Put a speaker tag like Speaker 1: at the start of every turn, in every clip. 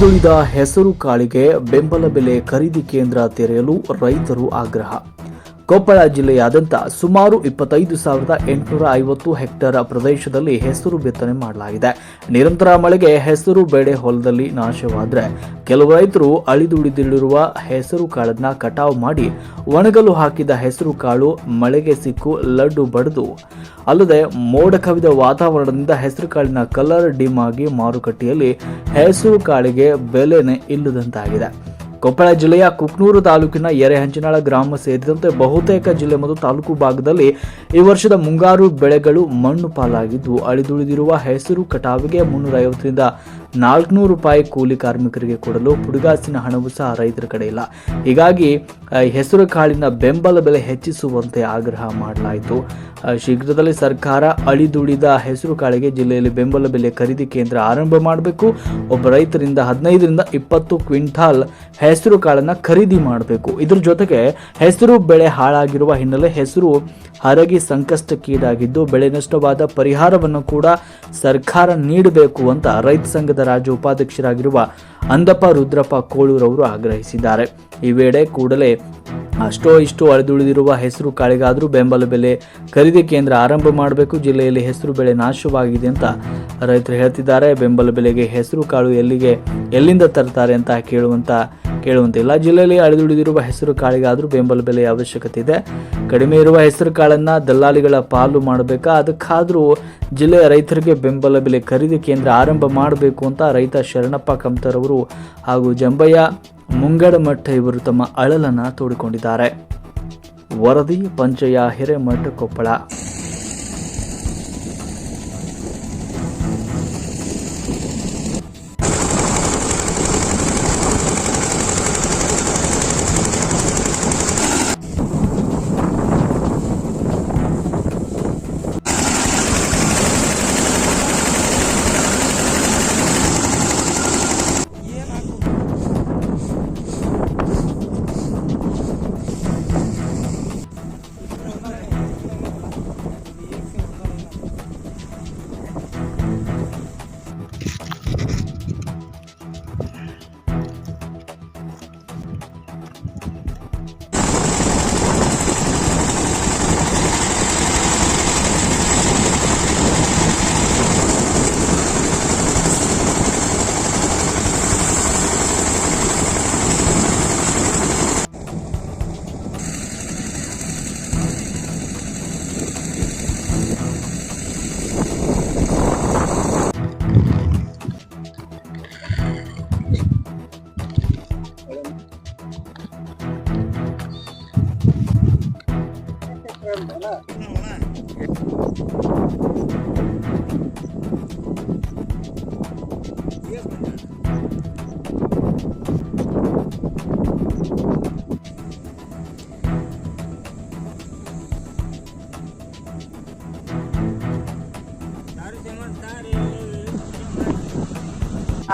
Speaker 1: ಅಳಿದುಳಿದ ಹೆಸರು ಕಾಳಿಗೆ ಬೆಂಬಲ ಬೆಲೆ ಖರೀದಿ ಕೇಂದ್ರ ತೆರೆಯಲು ರೈತರು ಆಗ್ರಹ. ಕೊಪ್ಪಳ ಜಿಲ್ಲೆಯಾದ್ಯಂತ ಸುಮಾರು ಇಪ್ಪತ್ತೈದು ಸಾವಿರದ ಎಂಟುನೂರ ಐವತ್ತು ಹೆಕ್ಟೇರ್ ಪ್ರದೇಶದಲ್ಲಿ ಹೆಸರು ಬಿತ್ತನೆ ಮಾಡಲಾಗಿದೆ. ನಿರಂತರ ಮಳೆಗೆ ಹೆಸರು ಬೆಳೆ ಹೊಲದಲ್ಲಿ ನಾಶವಾದರೆ ಕೆಲವು ರೈತರು ಅಳಿದುಳಿದಿರುವ ಹೆಸರು ಕಾಳನ್ನ ಕಟಾವು ಮಾಡಿ ಒಣಗಲು ಹಾಕಿದ ಹೆಸರು ಕಾಳು ಮಳೆಗೆ ಸಿಕ್ಕು ಲಡ್ಡು ಬಡಿದು, ಅಲ್ಲದೆ ಮೋಡ ಕವಿದ ವಾತಾವರಣದಿಂದ ಹೆಸರು ಕಾಳಿನ ಕಲರ್ ಡಿಮ್ ಆಗಿ ಮಾರುಕಟ್ಟೆಯಲ್ಲಿ ಹೆಸರು ಕಾಳಿಗೆ ಬೆಲೆನೇ ಇಲ್ಲದಂತಾಗಿದೆ. ಕೊಪ್ಪಳ ಜಿಲ್ಲೆಯ ಕುಕ್ನೂರು ತಾಲೂಕಿನ ಎರೆಹಂಚಿನಾಳ ಗ್ರಾಮ ಸೇರಿದಂತೆ ಬಹುತೇಕ ಜಿಲ್ಲೆ ಮತ್ತು ತಾಲೂಕು ಭಾಗದಲ್ಲಿ ಈ ವರ್ಷದ ಮುಂಗಾರು ಬೆಳೆಗಳು ಮಣ್ಣು ಪಾಲಾಗಿದ್ದು ಅಳಿದುಳಿದಿರುವ ಹೆಸರು ಕಟಾವಿಗೆ ಮುನ್ನೂರ ಐವತ್ತರಿಂದ ನಾಲ್ಕುನೂರು ರೂಪಾಯಿ ಕೂಲಿ ಕಾರ್ಮಿಕರಿಗೆ ಕೊಡಲು ಪುಡುಗಾಸಿನ ಹಣವು ಸಹ ರೈತರ ಕಡೆ ಇಲ್ಲ. ಹೀಗಾಗಿ ಹೆಸರು ಕಾಳಿನ ಬೆಂಬಲ ಬೆಲೆ ಹೆಚ್ಚಿಸುವಂತೆ ಆಗ್ರಹ ಮಾಡಲಾಯಿತು. ಶೀಘ್ರದಲ್ಲೇ ಸರ್ಕಾರ ಅಳಿದುಳಿದ ಹೆಸರು ಕಾಳಿಗೆ ಜಿಲ್ಲೆಯಲ್ಲಿ ಬೆಂಬಲ ಬೆಲೆ ಖರೀದಿ ಕೇಂದ್ರ ಆರಂಭ ಮಾಡಬೇಕು. ಒಬ್ಬ ರೈತರಿಂದ ಹದಿನೈದರಿಂದ ಇಪ್ಪತ್ತು ಕ್ವಿಂಟಾಲ್ ಹೆಸರು ಕಾಳನ್ನು ಖರೀದಿ ಮಾಡಬೇಕು. ಇದ್ರ ಜೊತೆಗೆ ಹೆಸರು ಬೆಳೆ ಹಾಳಾಗಿರುವ ಹಿನ್ನೆಲೆ ಹೆಸರು ಹರಗಿ ಸಂಕಷ್ಟಕ್ಕೀಡಾಗಿದ್ದು, ಬೆಳೆ ನಷ್ಟವಾದ ಪರಿಹಾರವನ್ನು ಕೂಡ ಸರ್ಕಾರ ನೀಡಬೇಕು ಅಂತ ರೈತ ಸಂಘದ ರಾಜ್ಯ ಉಪಾಧ್ಯಕ್ಷರಾಗಿರುವ ಅಂದಪ್ಪ, ರುದ್ರಪ್ಪ ಕೋಳೂರವರು ಆಗ್ರಹಿಸಿದ್ದಾರೆ. ಈ ವೇಳೆ ಕೂಡಲೇ ಅಷ್ಟೋ ಇಷ್ಟು ಅಳಿದುಳಿದಿರುವ ಹೆಸರು ಕಾಳಿಗಾದರೂ ಬೆಂಬಲ ಬೆಲೆ ಖರೀದಿ ಕೇಂದ್ರ ಆರಂಭ ಮಾಡಬೇಕು, ಜಿಲ್ಲೆಯಲ್ಲಿ ಹೆಸರು ಬೆಳೆ ನಾಶವಾಗಿದೆ ಅಂತ ರೈತರು ಹೇಳ್ತಿದ್ದಾರೆ. ಬೆಂಬಲ ಬೆಲೆಗೆ ಹೆಸರು ಕಾಳು ಎಲ್ಲಿಗೆ, ಎಲ್ಲಿಂದ ತರ್ತಾರೆ ಅಂತ ಕೇಳುವಂತ ಕೇಳುವಂತಿಲ್ಲ. ಜಿಲ್ಲೆಯಲ್ಲಿ ಅಳಿದುಳಿದಿರುವ ಹೆಸರು ಕಾಳಿಗಾದರೂ ಬೆಂಬಲ ಬೆಲೆಯ ಅವಶ್ಯಕತೆ ಇದೆ. ಕಡಿಮೆ ಇರುವ ಹೆಸರು ಕಾಳನ್ನು ದಲ್ಲಾಳಿಗಳ ಪಾಲು ಮಾಡಬೇಕಾ? ಅದಕ್ಕಾದರೂ ಜಿಲ್ಲೆಯ ರೈತರಿಗೆ ಬೆಂಬಲ ಬೆಲೆ ಖರೀದಿ ಕೇಂದ್ರ ಆರಂಭ ಮಾಡಬೇಕು ಅಂತ ರೈತ ಶರಣಪ್ಪ ಕಮ್ತರ್ ಅವರು ಹಾಗೂ ಜಂಬಯ್ಯ ಮುಂಗಡಮಠ ಇವರು ತಮ್ಮ ಅಳಲನ್ನು ತೋಡಿಕೊಂಡಿದ್ದಾರೆ. ವರದಿ ಪಂಚಯ ಹಿರೇಮಠ ಕೊಪ್ಪಳ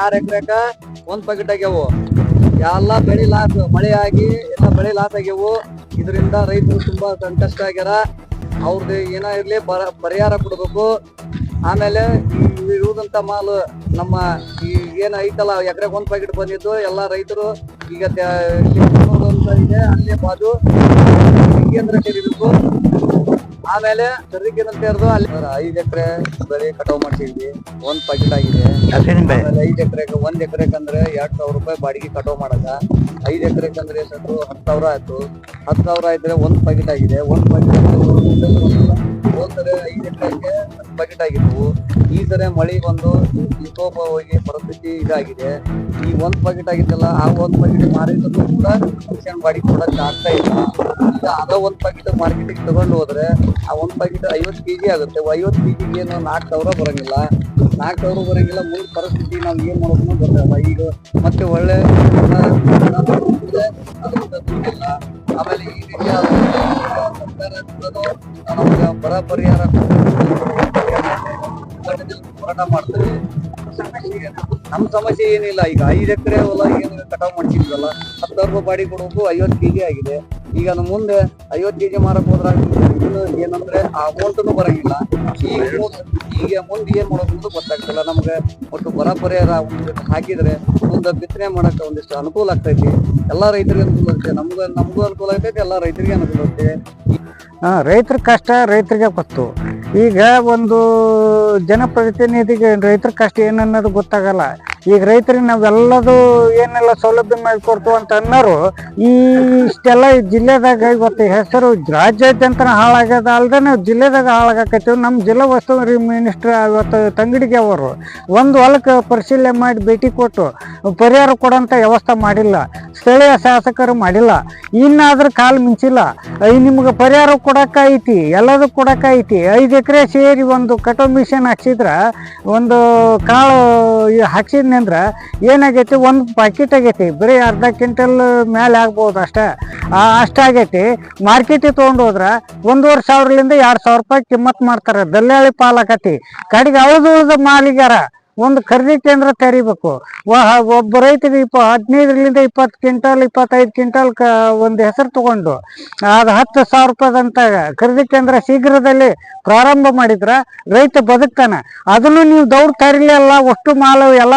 Speaker 2: ಆರ್ ಎಕರೆಕ ಒಂದ್ ಪಕೆಟ್ ಆಗ್ಯಾವು. ಎಲ್ಲಾ ಬೆಳಿ ಲಾಸ್ ಮಳೆ ಆಗಿ ಎಲ್ಲ ಬೆಳಿ ಲಾಸ್ ಆಗ್ಯಾವು. ಇದರಿಂದ ರೈತರು ತುಂಬಾ ಸಂಕಷ್ಟ ಆಗ್ಯಾರ. ಅವ್ರದ್ದು ಏನ ಇರಲಿ ಬರ, ಪರಿಹಾರ ಕೊಡ್ಬೇಕು. ಆಮೇಲೆ ಇರುವುದಂತ ಮಾಲು ನಮ್ಮ ಈ ಏನ್ ಐತಲ್ಲ ಎಕರೆಗೆ ಒಂದ್ ಪ್ಯಾಕೆಟ್ ಬಂದಿದ್ದು, ಎಲ್ಲಾ ರೈತರು ಈಗ ಇದೆ, ಅಲ್ಲೇ ಬಾಜು. ಕೇಂದ್ರ ಸೇರಿಬೇಕು ಆಮೇಲೆ ಅಂತ ಸೇರಿದು ಅಲ್ಲಿ ಐದ್ ಎಕರೆ ಬೆಳೆ ಕಟಾವ್ ಮಾಡ್ಸಿದ್ವಿ. ಒಂದ್ ಪಾಕೆಟ್ ಆಗಿದೆ. ಆಮೇಲೆ ಐದ್ ಎಕರೆಗೆ ಒಂದ್ ಎಕರೆಕಂದ್ರೆ ಎರಡ್ ಸಾವಿರ ರೂಪಾಯಿ ಬಾಡಿಗೆ ಕಟಾವ್ ಮಾಡಕ ಐದ್ ಎಕರೆ ಅಂದ್ರೆ ಎಷ್ಟು ಹತ್ತು ಸಾವಿರ ಆಯ್ತು. ಹತ್ತು ಸಾವಿರ ಆಯ್ತಾರೆ ಒಂದ್ ಪಾಕೆಟ್ ಆಗಿದೆ. ಒಂದ್ ಪಾಕೆಟ್ ಐದ್ ಎಕರೆಗೆ ಪಾಕೆಟ್ ಆಗಿದ್ವು. ಈ ತರ ಮಳೆ ಬಂದು ವಿಕೋಪ ಹೋಗಿ ಪರಿಸ್ಥಿತಿ ಇದಾಗಿದೆ. ಈ ಒಂದು ಪಾಕೆಟ್ ಆಗಿತ್ತಲ್ಲ, ಆ ಒಂದು ಪ್ಯಾಕೆಟ್ ಮಾರಿದ್ರು ಕೂಡ ರೇಷನ್ ಮಾಡಿ ಕೊಡಕ್ ಆಗ್ತಾ ಇಲ್ಲ. ಈಗ ಅದ ಒಂದ್ ಪ್ಯಾಕೆಟ್ ಮಾರ್ಕೆಟಿಗೆ ತಗೊಂಡು ಹೋದ್ರೆ ಆ ಒಂದ್ ಐವತ್ತು ಐವತ್ ಕೆಜಿ ಆಗುತ್ತೆ ಐವತ್ ಕೆಜಿಗೆ ಏನು ನಾಲ್ಕು ಸಾವಿರ ಬರಂಗಿಲ್ಲ. ನಾಲ್ಕು ಸಾವಿರ ಬರಂಗಿಲ್ಲ, ಮೂರು ಪರಿಸ್ಥಿತಿ ನಾವು ಏನು ಮಾಡೋದು ಗೊತ್ತಲ್ಲ ಈಗ ಮತ್ತೆ ಒಳ್ಳೆ ಆಮೇಲೆ ಈ ರೀತಿ ಸರ್ಕಾರ ಬರ ಪರಿಹಾರ ಹೋರಾಟ ಮಾಡ್ತಾರೆ. ಈಗ ನಮ್ ಸಮಸ್ಯೆ ಏನಿಲ್ಲ, ಈಗ ಐದ್ ಎಕರೆ ಹೊಲ ಏನು ಕಟಾವ್ ಮಾಡ್ತಿದ್ವಲ್ಲ ಹತ್ತು ಸಾವಿರ ರೂಪಾಯಿ ಬಾಡಿ ಕೊಡೋದು ಐವತ್ತು ಕೆಜಿ ಆಗಿದೆ. ಈಗ ನಮ್ಮ ಮುಂದೆ ಐವತ್ತು ಕೆಜಿ ಮಾರಕ್ ಹೋದ್ರ ಇನ್ನು ಏನಂದ್ರೆ ಆ ಅಮೌಂಟ್ನು ಬರಂಗಿಲ್ಲ. ಈಗ ಈಗ ಮುಂದೆ ಏನ್ ಮಾಡೋದು ಗೊತ್ತಾಗ್ತಿಲ್ಲ. ನಮ್ಗೆ ಒಟ್ಟು ಬರ ಪರಿಹಾರ ಹಾಕಿದ್ರೆ ಮುಂದೆ ಬಿತ್ತನೆ ಮಾಡಕ್ ಒಂದಿಷ್ಟು ಅನುಕೂಲ ಆಗ್ತೈತಿ. ಎಲ್ಲಾ ರೈತರಿಗೆ ಅನುಕೂಲ ಆಗುತ್ತೆ ನಮ್ಗೂ, ನಮಗೂ ಅನುಕೂಲ ಆಗ್ತೈತಿ, ಎಲ್ಲಾ ರೈತರಿಗೆ ಅನುಕೂಲ ಆಗ್ತೈತಿ.
Speaker 3: ರೈತರ ಕಷ್ಟ ರೈತರಿಗೆ ಗೊತ್ತು. ಈಗ ಒಂದು ಜನಪ್ರತಿನಿಧಿಗೆ ರೈತರ ಕಷ್ಟ ಏನನ್ನೋದು ಗೊತ್ತಾಗಲ್ಲ. ಈಗ ರೈತರಿಗೆ ನಾವೆಲ್ಲದು ಏನೆಲ್ಲ ಸೌಲಭ್ಯ ಮಾಡಿಕೊಡ್ತು ಅಂತ ಅನ್ನೋರು, ಈ ಇಷ್ಟೆಲ್ಲ ಈ ಜಿಲ್ಲೆದಾಗ ಇವತ್ತು ಹೆಸರು ರಾಜ್ಯಾದ್ಯಂತ ಹಾಳಾಗ್ಯದ ಅಲ್ಲದೆ ನಾವು ಜಿಲ್ಲೆದಾಗ ಹಾಳಾಗಕತ್ತೀವಿ. ನಮ್ಮ ಜಿಲ್ಲಾ ವಸ್ತುವರಿ ಮಿನಿಸ್ಟರ್ ಇವತ್ತು ತಂಗಡಿಗೆ ಅವರು ಒಂದು ಹೊಲಕ್ಕೆ ಪರಿಶೀಲನೆ ಮಾಡಿ ಭೇಟಿ ಕೊಟ್ಟು ಪರಿಹಾರ ಕೊಡೋಂಥ ವ್ಯವಸ್ಥೆ ಮಾಡಿಲ್ಲ. ಸ್ಥಳೀಯ ಶಾಸಕರು ಮಾಡಿಲ್ಲ. ಇನ್ನಾದರೂ ಕಾಲು ಮಿಂಚಿಲ್ಲ. ಐ ನಿಮ್ಗೆ ಪರಿಹಾರ ಕೊಡಕ್ಕ ಐತಿ ಎಲ್ಲದೂ ಕೊಡೋಕ್ಕೈತಿ ಐದು ಎಕರೆ ಸೇರಿ ಒಂದು ಕಟೋ ಮಿಷನ್ ಹಾಕ್ಸಿದ್ರೆ, ಒಂದು ಕಾಳು ಹಾಕ್ಸಿದ್ನಂದ್ರ ಏನಾಗೈತಿ, ಒಂದು ಪಾಕಿಟ್ ಆಗೈತಿ, ಬರೀ ಅರ್ಧ ಕ್ವಿಂಟಲ್ ಮೇಲೆ ಆಗ್ಬೋದು ಅಷ್ಟೇ. ಅಷ್ಟಾಗೈತಿ ಮಾರ್ಕೆಟಿಗೆ ತೊಗೊಂಡು ಹೋದ್ರೆ ಒಂದೂವರೆ ಸಾವಿರಲಿಂದ ಎರಡು ಸಾವಿರ ರೂಪಾಯಿ ಕಿಮ್ಮತ್ ಮಾಡ್ತಾರೆ. ದಲ್ಲಾಳಿ ಪಾಲಾಕತಿ. ಕಡೆಗೆ ಅವಳದು ಉಳ್ದ ಮಾಲಿಗಾರ ಒಂದು ಖರೀದಿ ಕೇಂದ್ರ ತೆರಿಬೇಕು. ಒಬ್ಬ ರೈತರಿಗೆ ಇಪ್ಪ ಹದಿನೈದರಿಂದ ಇಪ್ಪತ್ತು ಕ್ವಿಂಟಾಲ್, ಇಪ್ಪತ್ತೈದು ಕ್ವಿಂಟಾಲ್ ಕ ಒಂದು ಹೆಸರು ತಗೊಂಡು ಅದು ಹತ್ತು ಸಾವಿರ ರೂಪಾಯಿದಂತ ಖರೀದಿ ಕೇಂದ್ರ ಶೀಘ್ರದಲ್ಲಿ ಪ್ರಾರಂಭ ಮಾಡಿದ್ರ ರೈತ ಬದುಕ್ತಾನೆ. ಅದನ್ನು ನೀವು ದೌಡ್ ಅಲ್ಲ, ಅಷ್ಟು ಮಾಲು ಎಲ್ಲ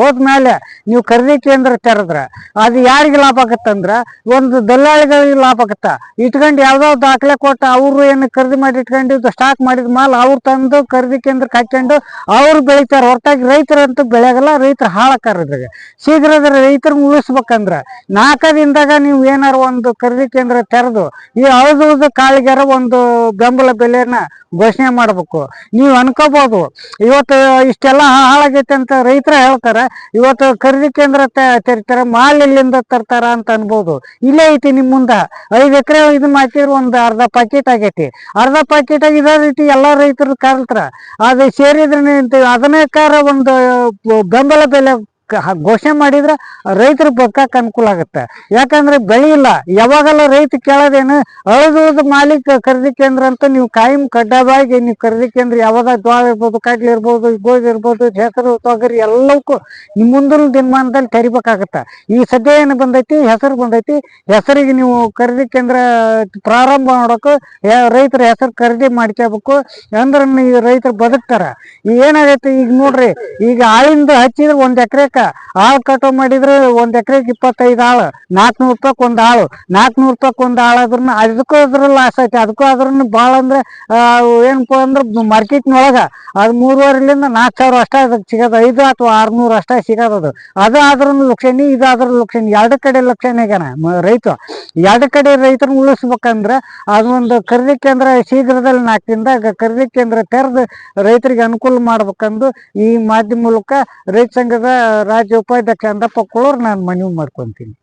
Speaker 3: ಹೋದ್ಮೇಲೆ ನೀವು ಖರೀದಿ ಕೇಂದ್ರ ತೆರೆದ್ರ, ಅದು ಯಾರಿಗೆ ಲಾಭ ಆಗತ್ತಂದ್ರ, ಒಂದು ದಲ್ಲಾಳಿಗಳಿಗೆ ಲಾಭ ಆಗತ್ತ. ಇಟ್ಕೊಂಡು ಯಾವ್ದೋ ದಾಖಲೆ ಕೊಟ್ಟು ಅವರು ಏನು ಖರೀದಿ ಮಾಡಿ ಇಟ್ಕೊಂಡಿದ್ದು ಸ್ಟಾಕ್ ಮಾಡಿದ ಮಾಲ್ ಅವ್ರು ತಂದು ಖರೀದಿ ಕೇಂದ್ರಕ್ಕೆ ಹಾಕೊಂಡು ಅವ್ರು ಬೆಳಿತಾರ. ಹೊರತಾಗಿ ರೈತರಂತೂ ಬೆಳೆಯಲ್ಲ ರೈತರು ಹಾಳಾಕಾರ ಇದ್ರಾಗ. ಶೀಘ್ರದ ರೈತರನ್ನ ಉಳಿಸ್ಬೇಕಂದ್ರ ನಾಲ್ಕದಿಂದಾಗ ನೀವು ಏನಾರ ಒಂದು ಖರೀದಿ ಕೇಂದ್ರ ತೆರೆದು, ಈ ಹಳದು ಕಾಳಿಗಾರ ಒಂದು ಬೆಂಬಲ ಬೆಲೆನ ಘೋಷಣೆ ಮಾಡ್ಬೇಕು. ನೀವು ಅನ್ಕೋಬಹುದು ಇವತ್ತು ಇಷ್ಟೆಲ್ಲ ಹಾಳಾಗೈತೆ ಅಂತ ರೈತರ ಹೇಳ್ತಾರೆ, ಇವತ್ತು ಖರೀದಿ ಕೇಂದ್ರ ತೆ- ತೆರಿತಾರೆ ಮಾಲ್ ಎಲ್ಲಿಂದ ತರ್ತಾರ ಅಂತ ಅನ್ಬೋದು. ಇಲ್ಲೇ ಐತಿ ನಿಮ್ ಮುಂದ. ಐದ್ ಎಕರೆ ಇದು ಮಾಡ್ತಿದ್ರು ಒಂದ್ ಅರ್ಧ ಪಾಕೆಟ್ ಆಗೈತಿ. ಅರ್ಧ ಪಾಕೆಟ್ ಆಗಿ ಇದೇ ರೀತಿ ಎಲ್ಲಾ ರೈತರು ಕರ್ತಾರ ಅದು ಸೇರಿದ್ರೆ ಅದನ್ನೇ ಕಾರ ಒಂದು ಬೆಂಬಲ ಬೆಲೆ ಘೋಷಣೆ ಮಾಡಿದ್ರೆ ರೈತರ ಬದುಕಕ್ಕೆ ಅನುಕೂಲ ಆಗುತ್ತೆ. ಯಾಕಂದ್ರೆ ಬೆಳೆ ಇಲ್ಲ. ಯಾವಾಗೆಲ್ಲ ರೈತ ಕೇಳೋದೇನು, ಅಳದು ಮಾಲೀಕ ಖರೀದಿ ಕೇಂದ್ರ ಅಂತ ನೀವು ಕಾಯಂ ಕಡ್ಡಾಯವಾಗಿ ನೀವು ಖರೀದಿ ಕೇಂದ್ರ ಯಾವಾಗ ಜ್ವಾಳ ಇರ್ಬೋದು, ಕಡ್ಲೆ ಇರ್ಬೋದು, ಗೋಧಿ ಇರ್ಬೋದು, ಹೆಸರು, ತೊಗರಿ ಎಲ್ಲವಕ್ಕೂ ನಿಮ್ಮ ಮುಂದಿನ ದಿನಮಾನದಲ್ಲಿ ತೆರಿಬೇಕಾಗತ್ತೆ. ಈ ಸದ್ಯ ಏನು ಬಂದೈತಿ? ಹೆಸರು ಬಂದೈತಿ. ಹೆಸರಿಗೆ ನೀವು ಖರೀದಿ ಕೇಂದ್ರ ಪ್ರಾರಂಭ ಮಾಡೋಕ ರೈತರ ಹೆಸರು ಖರೀದಿ ಮಾಡ್ಕೋಬೇಕು ಅಂದ್ರೆ ರೈತರು ಬದುಕ್ತಾರ. ಏನಾಗೈತಿ ಈಗ ನೋಡ್ರಿ, ಈಗ ಆಳಿಂದ ಹಚ್ಚಿದ್ರೆ ಒಂದ್ ಎಕರೆಕ ಆಳ್ ಕಟೋ ಮಾಡಿದ್ರೆ ಒಂದ್ ಎಕರೆಗೆ ಇಪ್ಪತ್ತೈದು ಆಳು ನಾಲ್ಕನೂರು ರೂಪಾಯಿ ಒಂದ್ ಆಳು ನಾಲ್ಕನೂರು ರೂಪಾಯಿ ಒಂದ್ ಆಳು ಆದ್ರೂ ಅದಕ್ಕೂ ಅದ್ರ ಲಾಸ್ ಐತಿ. ಅದಕ್ಕೂ ಆದ್ರೂನು ಭಾಳ ಅಂದ್ರೆ ಏನಪ್ಪ ಅಂದ್ರೆ ಮಾರ್ಕೆಟ್ನೊಳಗ ಅದ್ ಮೂರುವರೆಲಿಂದ ನಾಲ್ಕು ಸಾವಿರ ಅಷ್ಟೇ ಅದಕ್ಕೆ ಸಿಗೋದು, ಐದು ಅಥವಾ ಆರ್ನೂರು ಅಷ್ಟೇ ಸಿಗೋದು ಅದು. ಅದು ಆದ್ರೂ ಲಕ್ಷಣಿ, ಇದು ಆದ್ರೂ ಲಕ್ಷಣಿ. ಎರಡು ಕಡೆ ಲಕ್ಷಣ ಆಗ್ಯಾನ ರೈತ ಎರಡು ಕಡೆ ರೈತರನ್ನ ಉಳಿಸ್ಬೇಕಂದ್ರೆ ಅದೊಂದು ಖರೀದಿ ಕೇಂದ್ರ ಶೀಘ್ರದಲ್ಲಿ ನಾಲ್ಕರಿಂದ ಖರೀದಿ ಕೇಂದ್ರ ತೆರೆದು ರೈತರಿಗೆ ಅನುಕೂಲ ಮಾಡ್ಬೇಕಂದು ಈ ಮಾಧ್ಯಮ ಮೂಲಕ ರೈತ ಸಂಘದ ರಾಜ್ಯ ಉಪಾಧ್ಯಕ್ಷ ಅಂದಪ್ಪ ಕೊಳೋರು ನಾನು ಮನವಿ ಮಾಡ್ಕೊಂತೀನಿ.